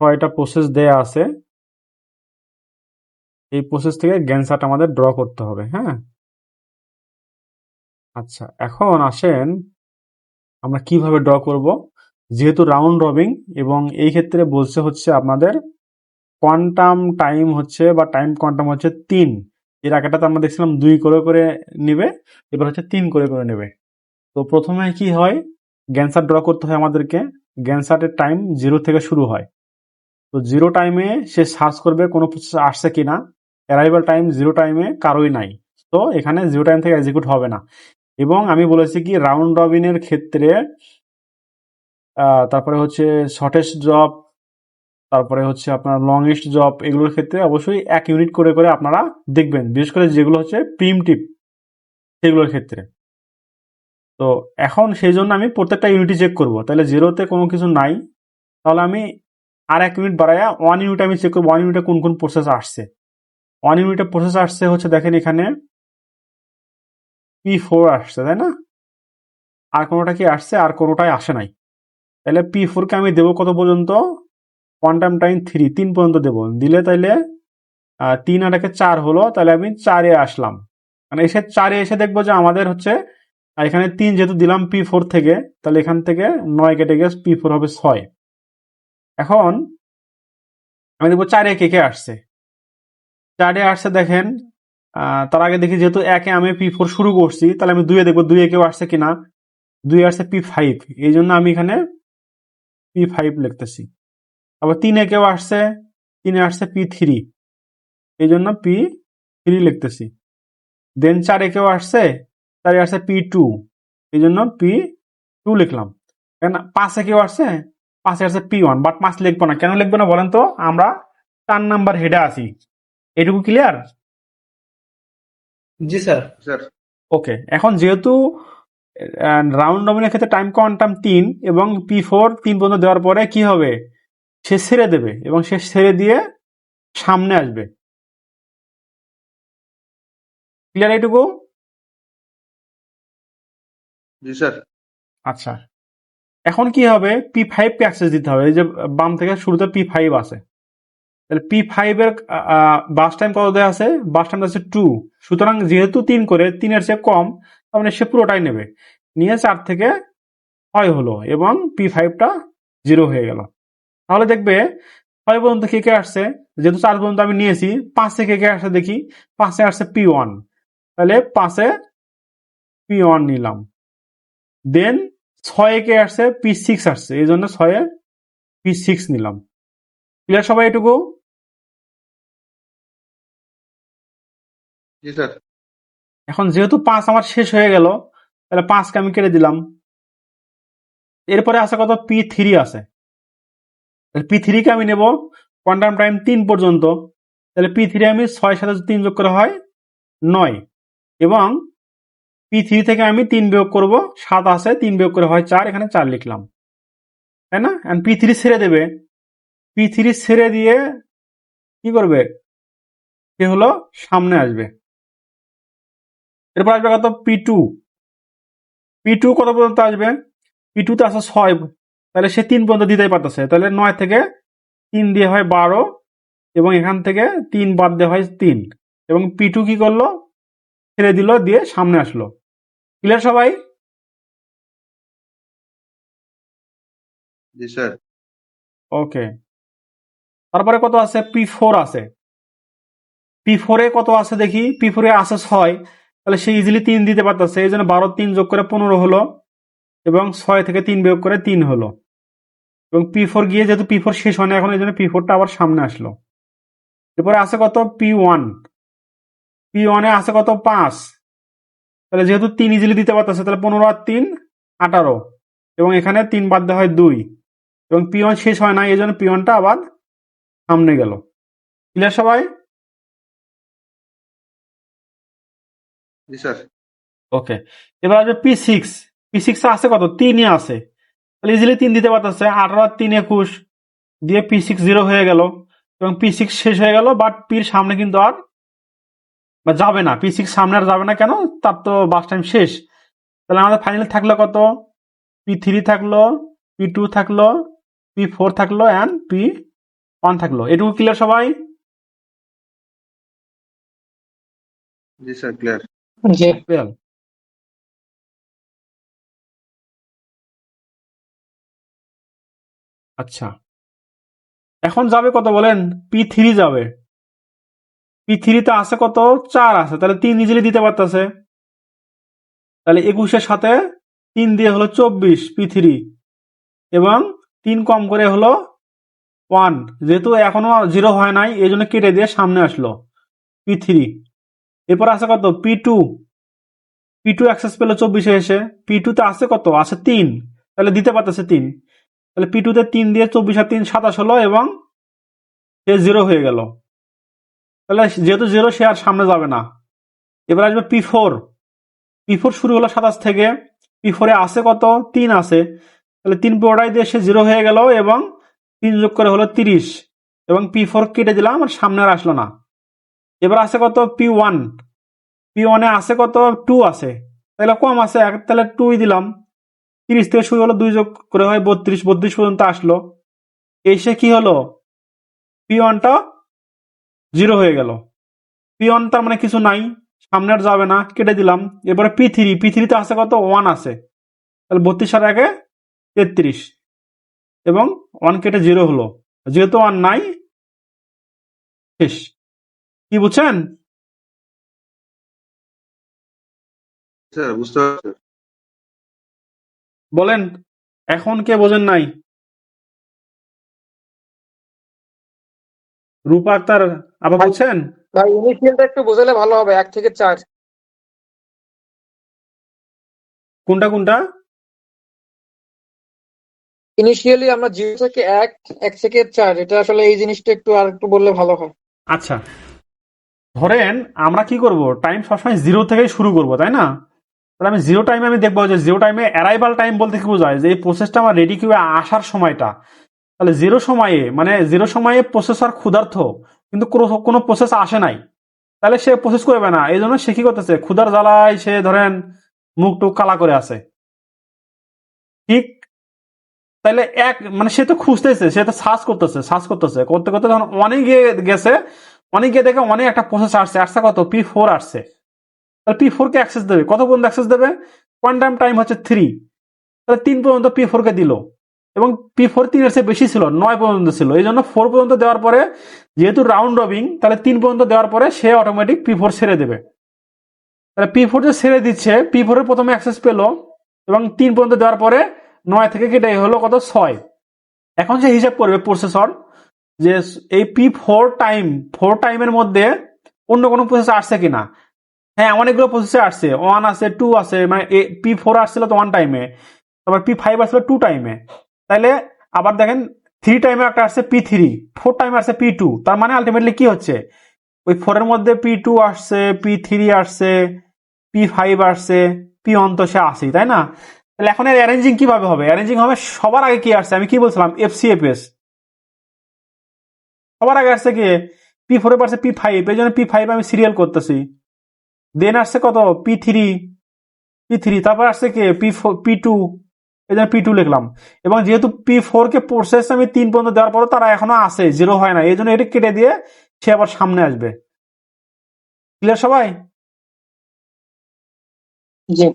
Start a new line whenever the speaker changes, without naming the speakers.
ছয়টা প্রসেস দেয়া আছে, এই প্রসেস থেকে গ্যান্সারটা আমাদের ড্র করতে হবে হ্যাঁ? আচ্ছা এখন আসেন আমরা কীভাবে ড্র করব? যেহেতু রাউন্ড রবিং এবং এই ক্ষেত্রে বলছে হচ্ছে আপনাদের কোয়ান্টাম টাইম হচ্ছে বা টাইম কোয়ান্টাম হচ্ছে তিন। এর আগেটাতে আমরা দেখছিলাম দুই করে করে নেবে, এবার হচ্ছে তিন করে করে নেবে। তো প্রথমে কি হয়? গ্যান্সার ড্র করতে হয় আমাদেরকে। গ্যান্সারের টাইম জিরো থেকে শুরু হয়। তো জিরো টাইমে সে সার্চ করবে কোনো প্রসেস আসছে কিনা। অ্যারাইভাল টাইম জিরো টাইমে কারোই নাই। তো এখানে জিরো টাইম থেকে এক্সিকিউট হবে না। এবং আমি বলেছি কি রাউন্ড রবিনের ক্ষেত্রে তারপরে হচ্ছে শর্টেস্ট জব তারপরে হচ্ছে আপনার লংয়েস্ট জব এগুলোর ক্ষেত্রে অবশ্যই এক ইউনিট করে করে আপনারা দেখবেন। বিশেষ করে যেগুলো হচ্ছে প্রিমটিভ সেগুলোর ক্ষেত্রে। তো এখন সেই জন্য আমি প্রত্যেকটা ইউনিটই চেক করব। তাহলে জিরোতে কোনো কিছু নাই। তাহলে আমি আর এক মিনিট বাড়াইয়া ওয়ান ইউনিট আমি চেক করব ওয়ান ইউনিটে কোন কোন প্রসেস আসছে। ওয়ান ইউনিটে প্রসেস আসছে হচ্ছে দেখেন এখানে পি ফোর আসছে, তাই না? আর কোনোটা কি আসছে, আর কোনোটাই আসে নাই। তাহলে পি ফোরকে আমি দেবো কত পর্যন্ত? কোয়ান্টাম টাইম থ্রি তিন পর্যন্ত দেবো। দিলে তাইলে তিন আর একে চার হলো তাহলে আমি চারে আসলাম। মানে এসে চারে এসে দেখব যে আমাদের হচ্ছে, এখানে তিন যেহেতু দিলাম পি ফোর থেকে, তাহলে এখান থেকে নয় কেটে গেছে পি ফোর হবে ছয়। এখন আমি দেখব চারে কে কে আসছে। চারে আসছে দেখেন তার আগে দেখি যেহেতু একে আমি পি ফোর শুরু করছি, তাহলে আমি দুইয়ে দেখব দুইয়ে কেউ আসছে কিনা। দুই আসছে পি ফাইভ, এই জন্য আমি এখানে পি ফাইভ লিখতেছি। আবার তিনে কেউ আসছে, তিনে আসছে পি থ্রি, এই জন্য পি থ্রি লিখতেছি। দেন চারে কেউ আসছে, চারে আসছে পি টু, এই জন্য পি টু লিখলাম। কেন পাঁচে কেউ আসছে পাঁচে আসছে পি ওয়ান বাট পাঁচ লিখব না। কেন লিখব না বলেন তো? আমরা চার নাম্বার হেডে আছি। এটুকু ক্লিয়ার
জি স্যার।
স্যার
ওকে এখন যেহেতু রাউন্ড নমিনের ক্ষেত্রে টাইম কোয়ান্টাম তিন এবং পি ফোর তিন পর্যন্ত দেওয়ার পরে কি হবে? সে ছেড়ে দেবে এবং সে ছেড়ে দিয়ে সামনে আসবে। ক্লিয়ার এইটুকু
জি স্যার।
আচ্ছা। এখন কি হবে? পি ফাইভ কে অ্যাক্সেস দিতে হবে। এই যে বাম থেকে শুরুতে পি ফাইভ আছে। তাহলে পি ফাইভ এর বাস টাইম কত দেওয়া আছে? বাস টাইম আছে টু সুতরাং যেহেতু তিন করে, তিনের চেয়ে কম, তার মানে সে পুরোটাই নেবে। নিয়ে চার থেকে ছয় হলো এবং পি ফাইভটা জিরো হয়ে গেল। তাহলে দেখবে, ছয় পর্যন্ত কে কে আসছে? যেহেতু চার পর্যন্ত আমি নিয়েছি, পাঁচে কে কে আসছে দেখি? পাঁচে আসছে পি ওয়ান তাহলে পাঁচে পি ওয়ান নিলাম। দেন ছয়ে কে আসছে পি সিক্স আসছে। এই জন্য ছয়ে পি সিক্স নিলাম। ক্লিয়ার সবাই এটুকু? এখন যেহেতু পাঁচ আমার শেষ হয়ে গেল তাহলে পাঁচকে আমি কেটে দিলাম। এরপরে আছে কত? পি থ্রি আছে। পি থ্রিকে আমি নেব কোয়ান্টাম টাইম তিন পর্যন্ত। তাহলে পি থ্রি আমি ছয় সাথে তিন যোগ করে হয় নয়। এবং পি থ্রি থেকে আমি তিন বিয়োগ করব, সাত আছে, তিন বিয়োগ করে হয় চার, এখানে চার লিখলাম। তাই না? পি থ্রি ছেড়ে দেবে। পি থ্রি ছেড়ে দিয়ে কি করবে? সে হলো সামনে আসবে। এরপর আসবে কত? P two. পি টু কত পর্যন্ত আসবে? পি টুতে আসে ছয়। তাহলে সে তিন পর্যন্ত দিতেই পারতেছে। তাহলে নয় থেকে তিন দিয়ে হয় বারো এবং এখান থেকে তিন বাদ দেওয়া হয় তিন। এবং পি টু কি করল? ছেড়ে দিল, দিয়ে সামনে আসলো। ক্লিয়ার সবাই?
জি স্যার।
ওকে তারপরে কত আছে? পি ফোর আছে। পি ফোরে কত আছে দেখি? পি ফোরে আছে ছয় তাহলে সে ইজিলি তিন দিতে পারতেছে। এই জন্য বারো তিন যোগ করে পনেরো হলো এবং ছয় থেকে তিন বিয়োগ করে তিন হলো। এবং পি ফোর গিয়ে যেহেতু পি ফোর শেষ হয় না এখন এই জন্য পি ফোরটা আবার সামনে আসলো। এরপরে আছে কত? পি ওয়ান পি ওয়ানে আছে কত? পাঁচ। তাহলে যেহেতু তিন ইজিলি দিতে পারতেছে তাহলে পনেরো আর তিন আঠারো। এবং এখানে তিন বাদ দেওয়া হয় দুই। এবং পি ওয়ান শেষ হয় না এই জন্য পি ওয়ানটা আবার সামনে গেল। ক্লিয়ার সবাই? ওকে। এবার আসবে পি সিক্স পি সিক্স আছে কত? তিনই আছে। তাহলে ইজিলি তিন দিতে পারতেছে আঠারো আর তিন একুশ। দিয়ে পি সিক্স জিরো হয়ে গেল। এবং পি সিক্স শেষ হয়ে গেল বাট পির সামনে কিন্তু আর বা যাবে না পি সিক্স সামনে আর যাবে না কেন? তার তো বাস টাইম শেষ। তাহলে আমাদের ফাইনাল থাকল কত? পি থ্রি থাকল পি টু থাকল পি ফোর থাকল অ্যান্ড পি ওয়ান থাকল। এটুকু ক্লিয়ার সবাই?
জি স্যার ক্লিয়ার
জি।
ক্লিয়ার আচ্ছা। এখন যাবে কত বলেন? পি থ্রি যাবে। পি থ্রিতে আছে কত? চার আছে। তাহলে তিন ইজিলি দিতে পারতেছে। তাহলে একুশের সাথে তিন দিয়ে হলো চব্বিশ পি থ্রি এবং তিন কম করে হলো ওয়ান। যেহেতু এখনও জিরো হয় নাই, এই জন্য কেটে দিয়ে সামনে আসলো পি থ্রি এরপর আছে কত? P two. P two access পেল চব্বিশে এসে। পি টুতে আছে কত? আছে তিন। তাহলে দিতে পারতেছে তিন। তাহলে পি টুতে তিন দিয়ে চব্বিশ আর তিন সাতাশ হলো এবং সে জিরো হয়ে গেল। তাহলে যেহেতু জিরো সে আর সামনে যাবে না। এবার আসবে পি ফোর পি ফোর শুরু হলো সাতাশ থেকে। পি ফোরে আছে কত? তিন আছে। তাহলে তিন পুরোটাই দিয়ে সে জিরো হয়ে গেল এবং তিন যোগ করে হলো তিরিশ। এবং পি ফোর কেটে দিলাম আর সামনে আর আসলো না। এবার আছে কত? পি ওয়ান পি ওয়ানে আছে কত? টু আছে। তাহলে কম আছে এক- তাহলে টুই দিলাম। তিরিশ থেকে শুরু হলো দুই যোগ করে হয় বত্রিশ। বত্রিশ পর্যন্ত আসলো। এসে কি হলো? পি ওয়ানটা জিরো হয়ে গেল। পি ওয়ান তার মানে কিছু নাই সামনে আর যাবে না কেটে দিলাম। এরপরে পি থ্রি পি থ্রিতে আছে কত? ওয়ান আছে তাহলে বত্রিশ আর একে তেত্রিশ। এবং ওয়ান কেটে জিরো হলো। যেহেতু ওয়ান নাই শেষ। কি বুঝছেন? বলেন এখন কে বোঝেন নাই? রূপা আক্তার আবার বলছেন?
ভাই ইনিশিয়ালটা একটু বোঝালে ভালো হবে এক থেকে চার।
কোনটা কোনটা?
ইনিশিয়ালি আমরা জিরো থেকে এক এক থেকে চার এটা আসলে এই জিনিসটা একটু আর একটু বললে ভালো হয়।
আচ্ছা। ধরেন আমরা কি করব? টাইম সবসময় জিরো থেকেই শুরু করব তাই না? তাহলে আমি জিরো টাইমে আমি দেখব যে জিরো টাইমে অ্যারাইভাল টাইম বলতে কি বোঝায়? যে এই প্রসেসটা আমার রেডি কিউবে আসার সময়টা। তাহলে জিরো সময়ে মানে জিরো সময়ে প্রসেসর ক্ষুধার্থ কিন্তু কোনো প্রসেস আসে নাই। তাহলে সে প্রসেস করবে না। এই জন্য সে কি করতেছে? ক্ষুধার জ্বালায় সে ধরেন মুখ টুক কালা করে আছে। ঠিক? তাহলে এক মানে সে তো খুঁজতেছে, সে তো সার্চ করতেছে সার্চ করতেছে। করতে করতে যখন অনেক গেছে, অনেক দেখে অনেক একটা প্রসেস আসছে। আসছে কত? পি ফোর আসছে। তাহলে পি ফোর কে অ্যাক্সেস দেবে? কত পর্যন্ত অ্যাক্সেস দেবে কোয়ান্টাম টাইম হচ্ছে থ্রি তাহলে তিন পর্যন্ত পি ফোর কে দিল। এবং পি ফোর তিনের চেয়ে বেশি ছিল, নয় পর্যন্ত ছিল। এই জন্য ফোর পর্যন্ত দেওয়ার পরে, যেহেতু রাউন্ড রবিং তাহলে তিন পর্যন্ত দেওয়ার পরে সে অটোমেটিক পি ফোর ছেড়ে দেবে। তাহলে পি ফোর যে ছেড়ে দিচ্ছে পি ফোরের প্রথমে অ্যাক্সেস পেল, এবং তিন পর্যন্ত দেওয়ার পরে নয় থেকে কেটে হলো কত? ছয়। এখন সে হিসাব করবে প্রসেসর যে এই পি ফোর টাইম ফোর টাইমের মধ্যে অন্য কোনো প্রসেস আসছে কিনা? হ্যাঁ অনেকগুলো প্রসেসে আসছে। ওয়ান আছে টু আছে মানে পি ফোর আসছিল তো ওয়ান টাইমে তারপর পি ফাইভ আসছিল টু টাইমে তাহলে আবার দেখেন থ্রি টাইমে একটা আসছে পি থ্রি ফোর টাইমে আসছে পি টু তার মানে আলটিমেটলি কি হচ্ছে? ওই ফোরের মধ্যে পি টু আসছে পি থ্রি আসছে পি ফাইভ আসছে পি ওয়ান তো সে আসেই তাই না? তাহলে এখন এর অ্যারেঞ্জিং কীভাবে হবে? অ্যারেঞ্জিং হবে সবার আগে কি আসছে? আমি কি বলছিলাম? এফ সি এফ এস সবার আগে আসছে কি? পি ফোরে পারছে পি ফাইভ এই জন্য পি ফাইভ আমি সিরিয়াল করতেছি। দেন আসছে কত? পি থ্রি পি থ্রি তারপর আসছে কি? পি ফোর পি টু এই জন্য পি টু লিখলাম। এবং যেহেতু পি ফোর কে প্রসেস আমি তিন পর্যন্ত দেওয়ার পরে তারা এখনও আসে জিরো হয় না এই জন্য এটা কেটে দিয়ে সে আবার সামনে আসবে। ক্লিয়ার সবাই?
জি।